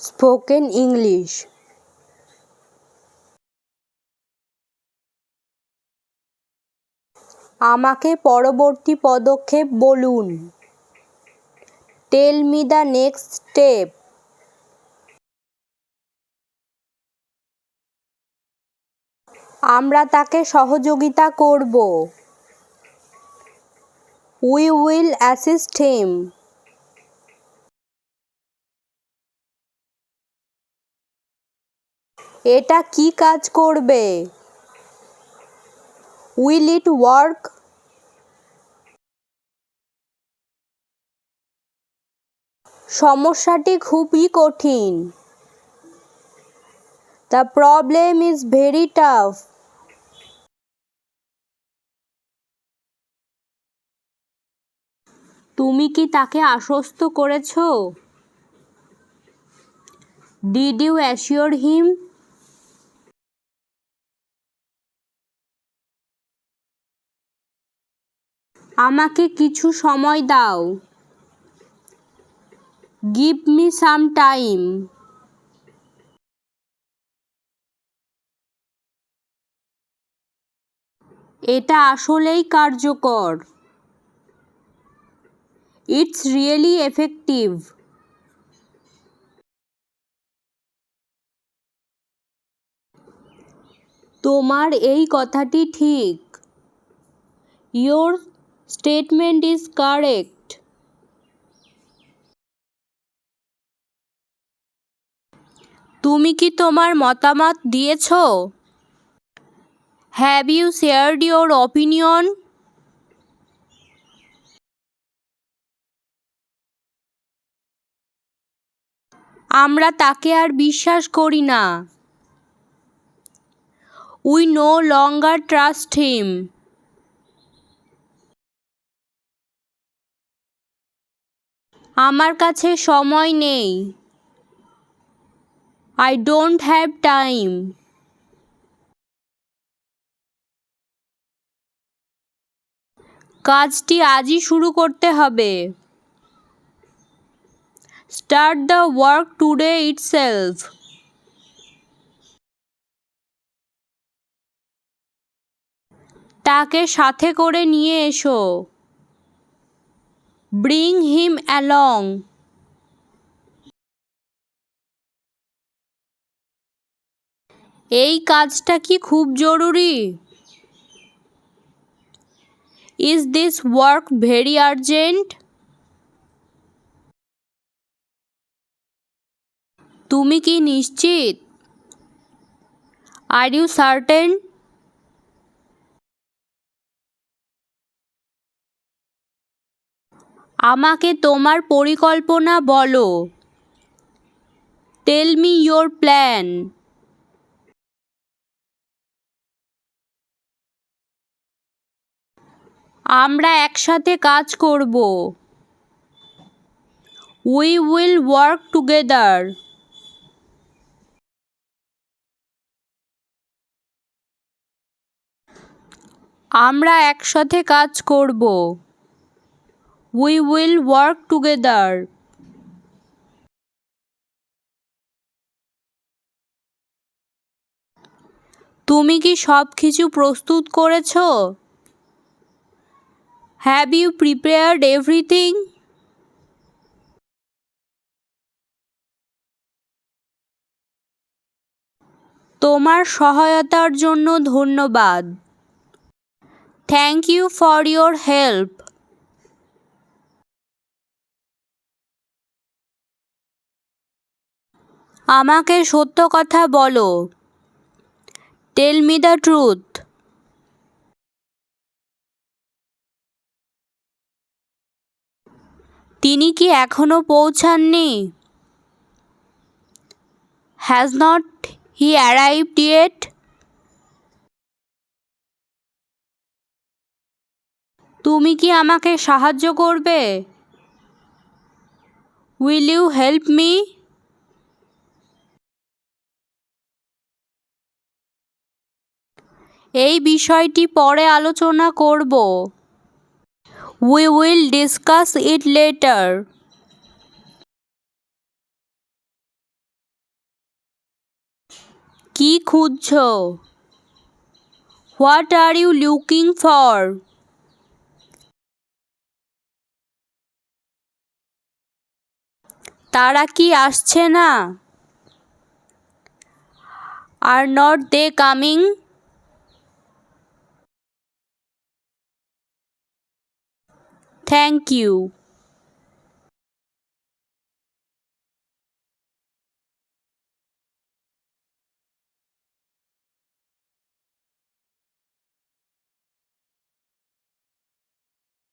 Spoken English. আমাকে পরবর্তী পদক্ষেপ বলুন। Tell me the next step আমরা তাকে সহযোগিতা করব। উই উইল অ্যাসিস্ট হিম এটা কি কাজ করবে? Will it work? সমস্যাটি খুবই কঠিন। The problem is very tough তুমি কি তাকে আশ্বস্ত করেছ? ডিড ইউ অ্যাসিওর হিম আমাকে কিছু সময় দাও। গিভ মি সাম টাইম এটা আসলেই কার্যকর। ইটস রিয়েলি এফেক্টিভ তোমার এই কথাটি ঠিক। Your statement is correct. তুমি কি তোমার মতামত দিয়েছ? Have you shared your opinion আমরা তাকে আর বিশ্বাস করি না। We no longer trust him আমার কাছে সময় নেই। আই ডোন্ট হ্যাভ টাইম কাজটি আজই শুরু করতে হবে। Start the work today itself তাকে সাথে করে নিয়ে এসো। ব্রিং হিম অ্যালং এই কাজটা কি খুব জরুরি? Is this work very urgent তুমি কি নিশ্চিত? আর ইউ সার্টেন আমাকে তোমার পরিকল্পনা বলো। টেল মি ইয়োর প্ল্যান আমরা একসাথে কাজ করব। উই উইল ওয়ার্ক টুগেদার আমরা একসাথে কাজ করব। উই উইল ওয়ার্ক টুগেদার তুমি কি সব কিছু প্রস্তুত করেছ? হ্যাভ ইউ প্রিপেয়ার্ড এভরিথিং তোমার সহায়তার জন্য ধন্যবাদ। Thank you for your help আমাকে সত্য কথা বলো। টেল মি দ্য ট্রুথ তিনি কি এখনও পৌঁছাননি? Has not he arrived yet তুমি কি আমাকে সাহায্য করবে? উইল ইউ হেল্প মি এই বিষয়টি পরে আলোচনা করব। We will discuss it later কি খুঁজছো? What are you looking for তারা কি আসছে না? Are not they coming thank you